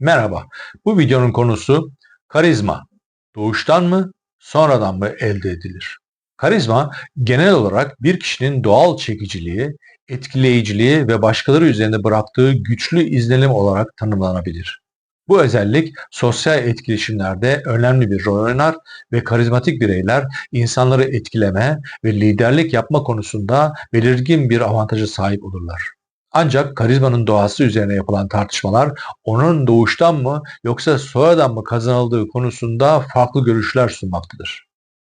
Merhaba. Bu videonun konusu karizma. Doğuştan mı, sonradan mı elde edilir? Karizma genel olarak bir kişinin doğal çekiciliği, etkileyiciliği ve başkaları üzerinde bıraktığı güçlü izlenim olarak tanımlanabilir. Bu özellik sosyal etkileşimlerde önemli bir rol oynar ve karizmatik bireyler insanları etkileme ve liderlik yapma konusunda belirgin bir avantaja sahip olurlar. Ancak karizmanın doğası üzerine yapılan tartışmalar onun doğuştan mı yoksa sonradan mı kazanıldığı konusunda farklı görüşler sunmaktadır.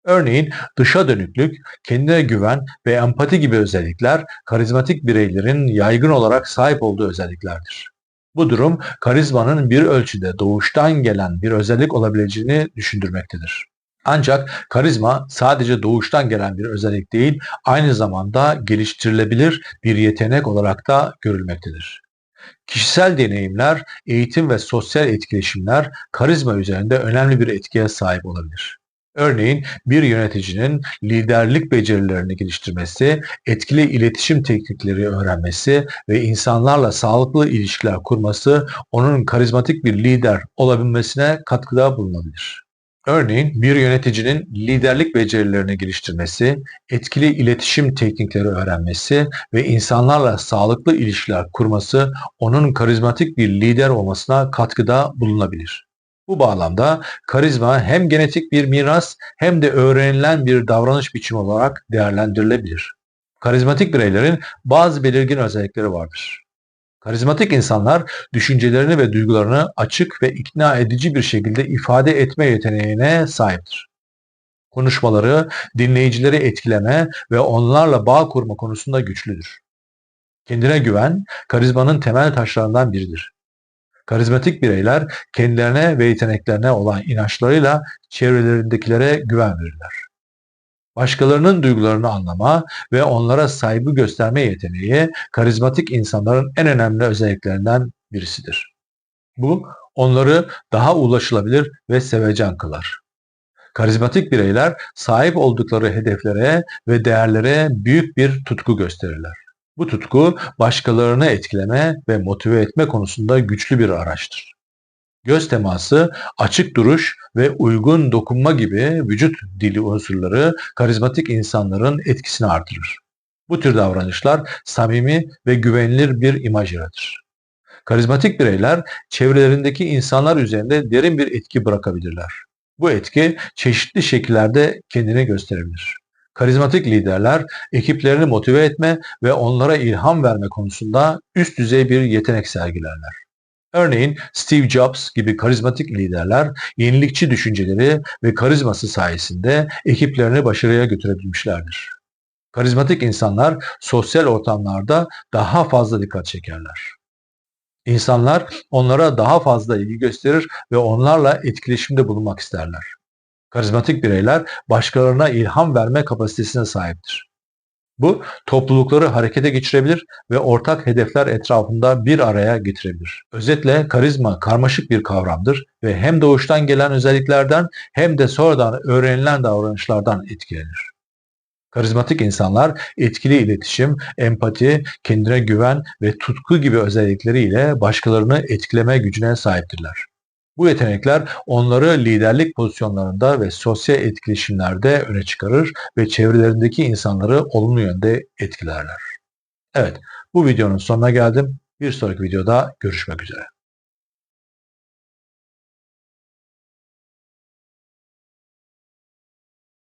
Örneğin dışa dönüklük, kendine güven ve empati gibi özellikler karizmatik bireylerin yaygın olarak sahip olduğu özelliklerdir. Bu durum karizmanın bir ölçüde doğuştan gelen bir özellik olabileceğini düşündürmektedir. Ancak karizma sadece doğuştan gelen bir özellik değil, aynı zamanda geliştirilebilir bir yetenek olarak da görülmektedir. Kişisel deneyimler, eğitim ve sosyal etkileşimler karizma üzerinde önemli bir etkiye sahip olabilir. Örneğin bir yöneticinin liderlik becerilerini geliştirmesi, etkili iletişim teknikleri öğrenmesi ve insanlarla sağlıklı ilişkiler kurması onun karizmatik bir lider olabilmesine katkıda bulunabilir. Örneğin bir yöneticinin liderlik becerilerini geliştirmesi, etkili iletişim teknikleri öğrenmesi ve insanlarla sağlıklı ilişkiler kurması onun karizmatik bir lider olmasına katkıda bulunabilir. Bu bağlamda karizma hem genetik bir miras hem de öğrenilen bir davranış biçimi olarak değerlendirilebilir. Karizmatik bireylerin bazı belirgin özellikleri vardır. Karizmatik insanlar düşüncelerini ve duygularını açık ve ikna edici bir şekilde ifade etme yeteneğine sahiptir. Konuşmaları dinleyicileri etkileme ve onlarla bağ kurma konusunda güçlüdür. Kendine güven, karizmanın temel taşlarından biridir. Karizmatik bireyler kendilerine ve yeteneklerine olan inançlarıyla çevrelerindekilere güven verirler. Başkalarının duygularını anlama ve onlara saygı gösterme yeteneği karizmatik insanların en önemli özelliklerinden birisidir. Bu onları daha ulaşılabilir ve sevecen kılar. Karizmatik bireyler sahip oldukları hedeflere ve değerlere büyük bir tutku gösterirler. Bu tutku başkalarını etkileme ve motive etme konusunda güçlü bir araçtır. Göz teması, açık duruş ve uygun dokunma gibi vücut dili unsurları karizmatik insanların etkisini artırır. Bu tür davranışlar samimi ve güvenilir bir imaj yaratır. Karizmatik bireyler çevrelerindeki insanlar üzerinde derin bir etki bırakabilirler. Bu etki çeşitli şekillerde kendini gösterebilir. Karizmatik liderler ekiplerini motive etme ve onlara ilham verme konusunda üst düzey bir yetenek sergilerler. Örneğin Steve Jobs gibi karizmatik liderler yenilikçi düşünceleri ve karizması sayesinde ekiplerini başarıya götürebilmişlerdir. Karizmatik insanlar sosyal ortamlarda daha fazla dikkat çekerler. İnsanlar onlara daha fazla ilgi gösterir ve onlarla etkileşimde bulunmak isterler. Karizmatik bireyler başkalarına ilham verme kapasitesine sahiptir. Bu toplulukları harekete geçirebilir ve ortak hedefler etrafında bir araya getirebilir. Özetle karizma karmaşık bir kavramdır ve hem doğuştan gelen özelliklerden hem de sonradan öğrenilen davranışlardan etkilenir. Karizmatik insanlar etkili iletişim, empati, kendine güven ve tutku gibi özellikleriyle başkalarını etkileme gücüne sahiptirler. Bu yetenekler onları liderlik pozisyonlarında ve sosyal etkileşimlerde öne çıkarır ve çevrelerindeki insanları olumlu yönde etkilerler. Evet, bu videonun sonuna geldim. Bir sonraki videoda görüşmek üzere.